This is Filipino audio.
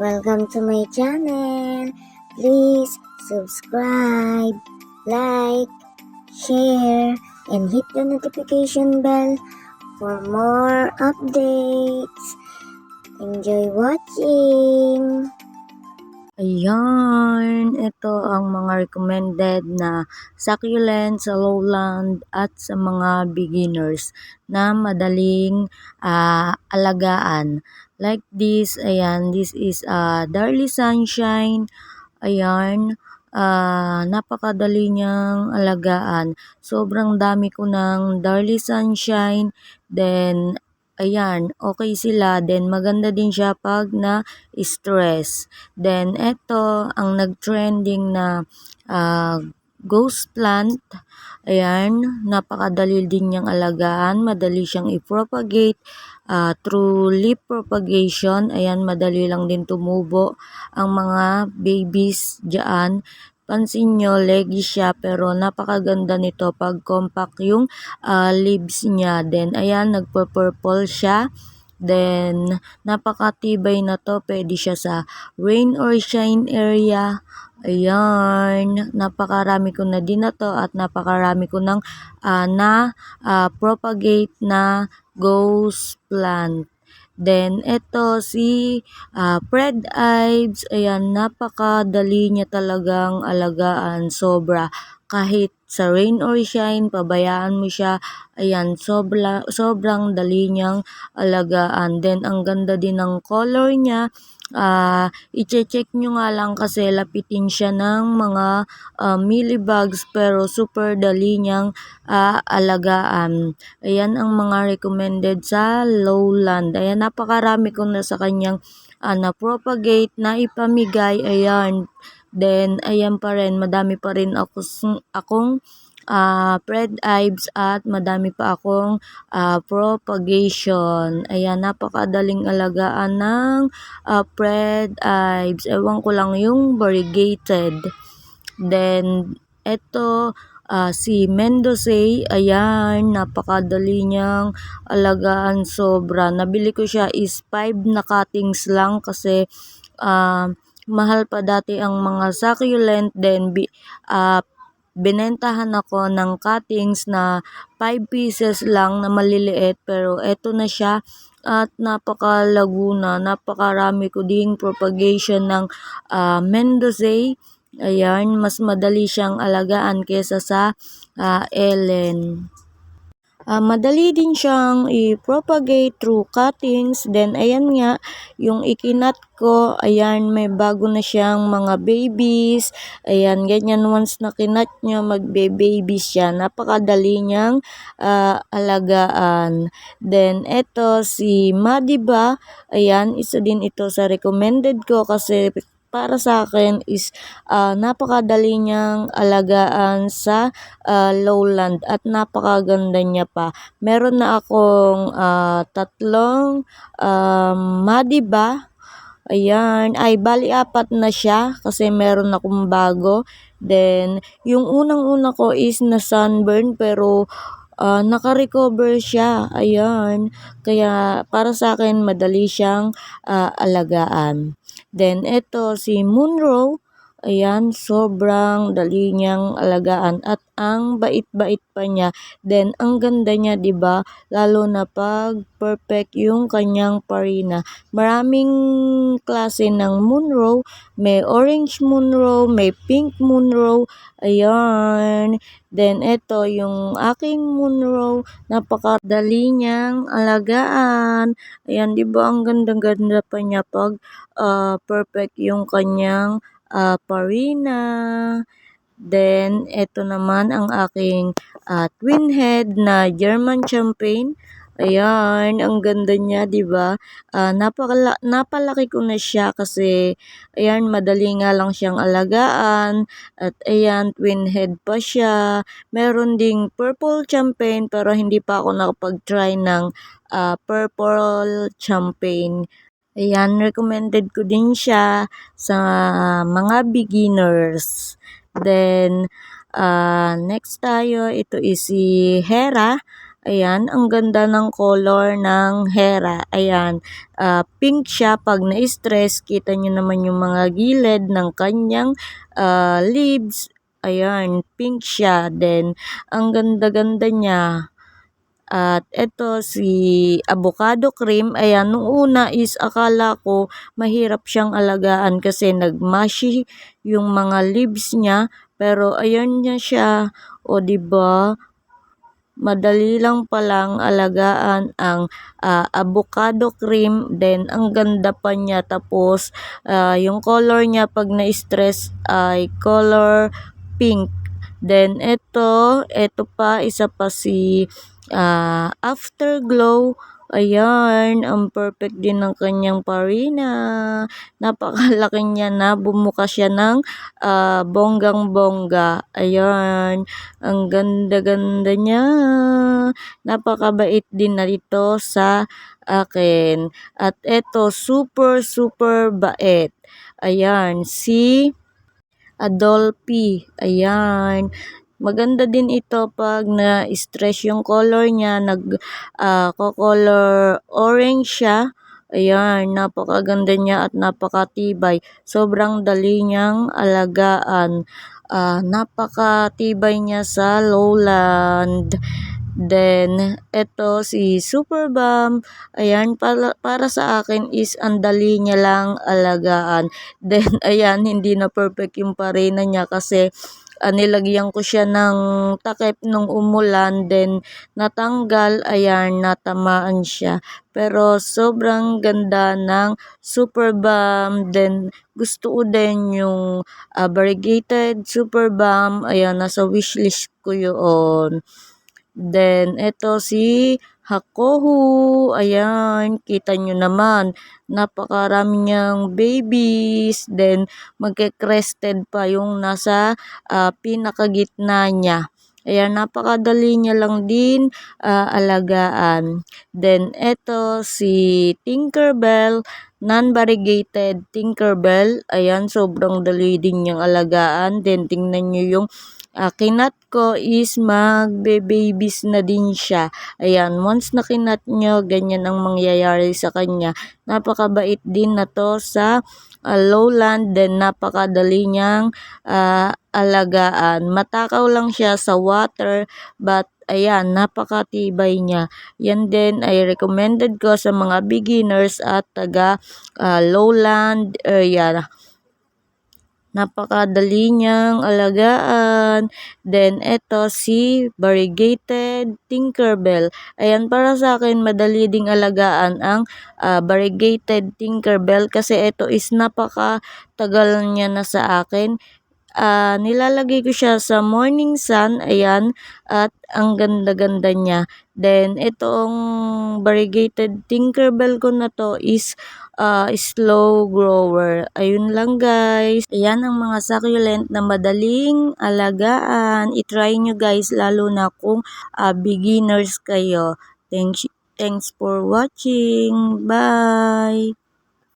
Welcome to my channel. Please subscribe, like, share, and hit the notification bell for more updates. Enjoy watching! Ayan, ito ang mga recommended na succulent sa lowland at sa mga beginners na madaling ah, alagaan. Like this, ayan, this is uh, Darly Sunshine. Ayan, ah, napakadali niyang alagaan. Sobrang dami ko ng Darly Sunshine. Then, ayan, okay sila. Then, maganda din siya pag na-stress. Then, eto, ang nag-trending na ah, ghost plant. Ayan, napakadali din niyang alagaan. Madali siyang i-propagate ah, through leaf propagation. Ayan, madali lang din tumubo ang mga babies dyan. Pansin nyo, leggy siya pero napakaganda nito pag compact yung ah, leaves niya. Then, ayan, nagpo-purple siya. Then, napakatibay na to. Pwede siya sa rain or shine area. Ayan, napakarami ko na din na to at napakarami ko ng ah, na ah, propagate na ghost plant. Then, eto si ah, Fred Ives. Ayan, napakadali niya talagang alagaan. Sobra. Kahit sa rain or shine, pabayaan mo siya. Ayan, sobra, sobrang dali niyang alagaan. Then, ang ganda din ng color niya. Ah, i-check nyo nga lang kasi lapitin siya ng mga ah, millibugs pero super dali niyang ah, alagaan. Ayan ang mga recommended sa lowland. Ayan, napakarami ko na sa kanyang ah, na-propagate, na ipamigay. Ayan. Then, ayan pa rin, madami pa rin ako, akong ah, Fred Ives at madami pa akong ah, propagation. Ayan, napakadaling alagaan ng ah, Fred. Ewan ko lang yung variegated. Then, eto, ah, si Mendoza, ayan, napakadali niyang alagaan sobra. Nabili ko siya is 5 na cuttings lang kasi ah, mahal pa dati ang mga succulent. Then, ah, binentahan ako ng cuttings na 5 pieces lang na maliliit pero eto na siya at napakalago na, napakarami ko ding propagation ng ah, Mendoza. Ayan, mas madali siyang alagaan kesa sa ah, Ellen. Ah, madali din siyang i-propagate through cuttings. Then, ayan nga, yung ikinat ko, ayan, may bago na siyang mga babies. Ayan, ganyan, once na kinat niya, magbe-baby siya. Napakadali niyang ah, alagaan. Then, eto, si Madiba, ayan, isa din ito sa recommended ko kasi para sa akin is ah, napakadali niyang alagaan sa ah, lowland at napakaganda niya pa. Meron na akong ah, tatlong um, madiba. Ayan, ay bali apat na siya kasi meron akong bago. Then, yung unang-una ko is na sunburn pero ah, naka-recover siya. Ayan, kaya para sa akin madali siyang ah, alagaan. Then, eto si Munro. Ayan, sobrang dali niyang alagaan at ang bait-bait pa niya. Then, ang ganda niya, 'di ba? Lalo na pag perfect yung kanyang parina. Maraming klase ng Munro. May orange Munro, may pink Munro. Ayan. Then, ito yung aking Munro. Napakadali niyang alagaan. Ayan, 'di ba? Ang ganda-ganda pa niya pag ah, perfect yung kanyang ah, Parina. Then, ito naman ang aking ah, twin head na German Champagne. Ayan, ang ganda niya, 'di ba? Ah, napakala napalaki ko na siya kasi ayan, madali nga lang siyang alagaan at ayan, twin head pa siya. Meron ding purple champagne pero hindi pa ako nakapag-try ng ah, purple champagne. Ayan, recommended ko din siya sa mga beginners. Then, ah, next tayo, ito is si Hera. Ayan, ang ganda ng color ng Hera. Ayan, ah, pink siya pag na-stress. Kita nyo naman yung mga gilid ng kanyang ah, leaves. Ayan, pink siya. Then, ang ganda-ganda niya. At ito si avocado cream. Ayan, nung una is akala ko mahirap siyang alagaan kasi nagmashi yung mga leaves niya. Pero ayan niya siya. O, ba diba? Madali lang palang alagaan ang ah, avocado cream. Then, ang ganda pa niya. Tapos, ah, yung color niya pag na-stress ay color pink. Then, ito, ito pa, isa pa si ah, Afterglow. Ayan, ang perfect din ng kanyang parina. Napakalaki niya na, bumuka siya ng ah, bonggang-bongga. Ayan, ang ganda-ganda niya. Napakabait din na ito sa akin. At ito, super, super bait. Ayan, si Adolphi. Ayan. Maganda din ito pag na-stress yung color niya, nag ah, color orange siya. Ayan, napakaganda niya at napakatibay. Sobrang dali niyang alagaan. Ah, napakatibay niya sa lowland. Then, ito si Super Bomb. Ayan, para, para sa akin is ang dali niya lang alagaan. Then, ayan, hindi na perfect yung parena niya kasi ah, nilagyan ko siya ng takip nung umulan. Then, natanggal. Ayan, natamaan siya. Pero, sobrang ganda ng Super Bomb. Then, gusto ko din yung ah, variegated Super Bomb. Ayan, nasa wishlist ko yun. Then, ito si Hakohu. Ayan, kita nyo naman. Napakarami niyang babies. Then, magke-crested pa yung nasa ah, pinakagitna niya. Ayan, napakadali niya lang din ah, alagaan. Then, ito si Tinkerbell, non-variegated Tinkerbell. Ayan, sobrang dali din niyang alagaan. Then, tingnan nyo yung uh, kinat ko is magbe-babies na din siya. Ayan, once na kinat nyo, ganyan ang mangyayari sa kanya. Napakabait din na to sa uh, lowland, then napakadali niyang uh, alagaan. Matakaw lang siya sa water, but ayan, napakatibay niya. Yan din ay recommended ko sa mga beginners at taga uh, lowland area. Napakadali niyang alagaan. Then, ito si variegated Tinkerbell. Ayan, para sa akin, madali ding alagaan ang uh, variegated Tinkerbell kasi ito is napakatagal niya na sa akin uh, nilalagay ko siya sa morning sun, ayan, at ang ganda-ganda niya. Then, itong variegated Tinkerbell ko na to is uh, slow grower. Ayun lang guys. Ayan ang mga succulent na madaling alagaan. I-try nyo guys, lalo na kung uh, beginners kayo. Thanks, thanks for watching. Bye!